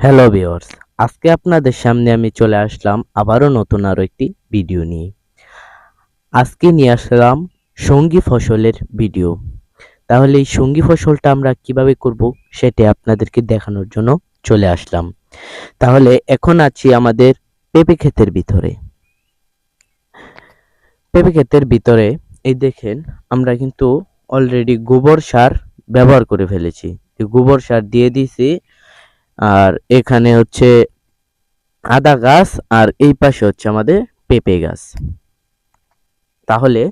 Hello viewers আজকে আপনাদের সামনে আমি চলে আসলাম আবারও নতুন আরও একটি ভিডিও নিয়ে। আজকে নিয়ে আসলাম সঙ্গী ফসলের ভিডিও তাহলে এই সঙ্গী ফসলটা আমরা কীভাবে করব সেটা আপনাদেরকে দেখানোর জন্য চলে আসলাম। তাহলে এখন আছি আমাদের পেঁপে ক্ষেতের ভিতরে। পেঁপে ক্ষেতের ভিতরে, এই দেখেন, আমরা কিন্তু অলরেডি গোবর সার ব্যবহার করে ফেলেছি। গোবর সার দিয়ে দিয়েছি আর এখানে হচ্ছে আদা গাছ আর এই পাশে হচ্ছে আমাদের পেঁপে গাছ। তাহলে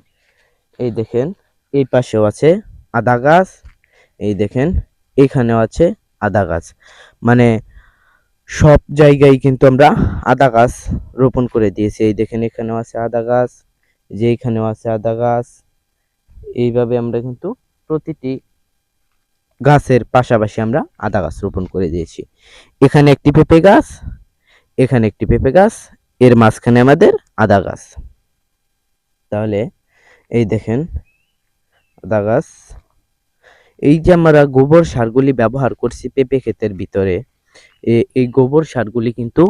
এই দেখেন, এই পাশেও আছে আদা গাছ, এই দেখেন, এখানেও আছে আদা গাছ। মানে সব জায়গায় কিন্তু আমরা আদা গাছ রোপণ করে দিয়েছি। এই দেখেন, এখানেও আছে আদা গাছ যে এখানেও আছে আদা গাছ। এইভাবে আমরা কিন্তু প্রতিটি গাছের পাশাপাশি আমরা আদা গাছ রোপণ করে দিয়েছি। এখানে একটি পেঁপে গাছ, এখানে একটি পেঁপে গাছ, এর মাঝখানে আমাদের আদা গাছ। তাহলে এই দেখেন আদা গাছ। এই যে আমরা গোবর সারগুলি ব্যবহার করছি পেঁপে ক্ষেতের ভিতরে এই গোবর সারগুলি কিন্তু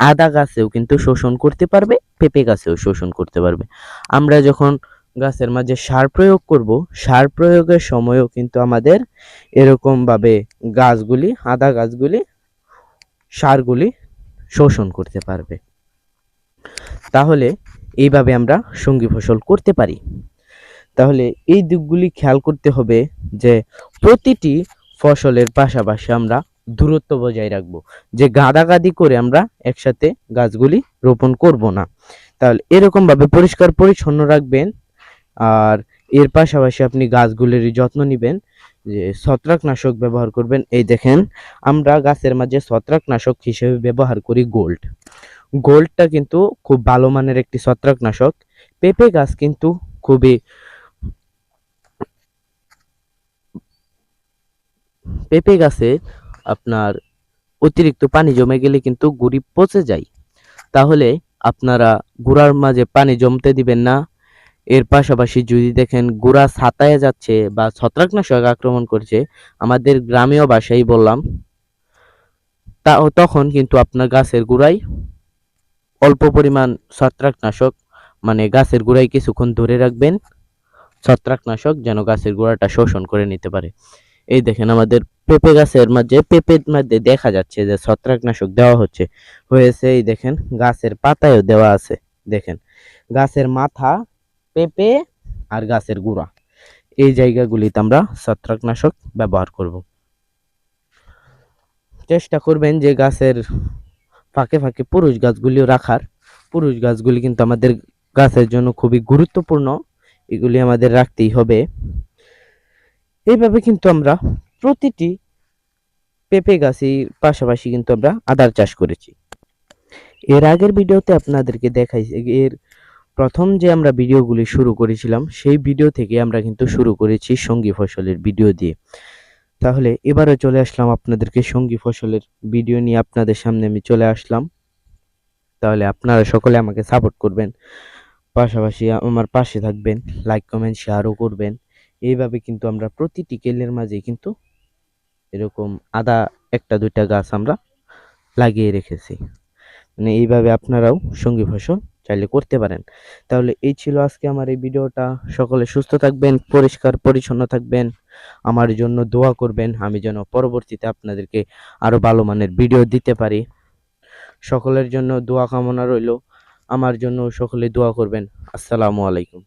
আদা গাছেও কিন্তু শোষণ করতে পারবে, পেঁপে গাছেও শোষণ করতে পারবে। আমরা যখন গাছের মাঝে সার প্রয়োগ করব। সার প্রয়োগের সময়ও কিন্তু আমাদের এরকম ভাবে গাছগুলি, আদা গাছগুলি, সারগুলি শোষণ করতে পারবে। তাহলে এইভাবে আমরা সঙ্গী ফসল করতে পারি। তাহলে এই দিকগুলি খেয়াল করতে হবে যে প্রতিটি ফসলের পাশাপাশি আমরা দূরত্ব বজায় রাখব। যে গাদাগাদি করে আমরা একসাথে গাছগুলি রোপণ করব না। তাহলে এরকম ভাবে পরিষ্কার পরিচ্ছন্ন রাখবেন। আর এর পাশাপাশি আপনি গাছগুলির যত্ন নেবেন, যে ছত্রাকনাশক ব্যবহার করবেন। এই দেখেন, আমরা গাছের মাঝে ছত্রাকনাশক হিসেবে ব্যবহার করি গোল্ড। গোল্ডটা কিন্তু খুব ভালো মানের একটি ছত্রাকনাশক। পেঁপে গাছ কিন্তু খুবই পেঁপে গাছে আপনার অতিরিক্ত পানি জমে গেলে কিন্তু গুড়ি পচে যায়। তাহলে আপনারা গুড়ার মাঝে পানি জমতে দিবেন না এর পাশাপাশি যদি দেখেন গুড়া ছাতায় যাচ্ছে বা ছত্রাকনাশক আক্রমণ করছে, আমাদের গ্রামীয় ভাষায় বললাম, তা তখন কিন্তু আপনার গাছের গোড়ায় অল্প পরিমাণ ছত্রাকনাশক মানে গাছের গোড়ায় কিছুক্ষণ ধরে রাখবেন, ছত্রাকনাশক যেন গাছের গোড়াটা শোষণ করে নিতে পারে। এই দেখেন আমাদের পেঁপে গাছের মাঝে, পেঁপের মধ্যে দেখা যাচ্ছে যে ছত্রাকনাশক দেওয়া হচ্ছে, হয়েছে এই দেখেন গাছের পাতায়ও দেওয়া আছে, দেখেন। গাছের মাথা পেঁপে আর গাছের গুঁড়া। এই জায়গাগুলিতে আমরা ছত্রাকনাশক ব্যবহার করব। চেষ্টা করবেন যে গাছের ফাঁকে ফাঁকে পুরুষ গাছগুলিও রাখার। পুরুষ গাছগুলি কিন্তু আমাদের গাছের জন্য খুবই গুরুত্বপূর্ণ। এগুলি আমাদের রাখতেই হবে। এইভাবে কিন্তু আমরা প্রতিটি পেঁপে গাছের পাশাপাশি কিন্তু আমরা আদার চাষ করেছি। এর আগের ভিডিওতে আপনাদেরকে দেখাইছি, এর প্রথম যে আমরা ভিডিওগুলি শুরু করেছিলাম, সেই ভিডিও থেকে আমরা কিন্তু শুরু করেছি সঙ্গী ফসলের ভিডিও দিয়ে। তাহলে এবারে চলে আসলাম আপনাদেরকে সঙ্গী ফসলের ভিডিও নিয়ে। আপনাদের সামনে আমি চলে আসলাম। তাহলে আপনারা সকলে আমাকে সাপোর্ট করবেন। পাশাপাশি আমার পাশে থাকবেন লাইক কমেন্ট শেয়ারও করবেন। এইভাবে কিন্তু আমরা প্রতিটি কেলের মাঝে কিন্তু এরকম আদা একটা, দুইটা গাছ আমরা লাগিয়ে রেখেছি। মানে এইভাবে আপনারাও সঙ্গী ফসল চাইলে করতে পারেন। তাহলে এই ছিল আজকে আমার এই ভিডিওটা। সকলে সুস্থ থাকবেন, পরিষ্কার, পরিচ্ছন্ন থাকবেন। আমার জন্য দোয়া করবেন, আমি যেন পরবর্তীতে আপনাদেরকে আরও ভালো মানের ভিডিও দিতে পারি। সকলের জন্য দোয়া কামনা রইল। আমার জন্য সকলে দোয়া করবেন। আসসালামু আলাইকুম।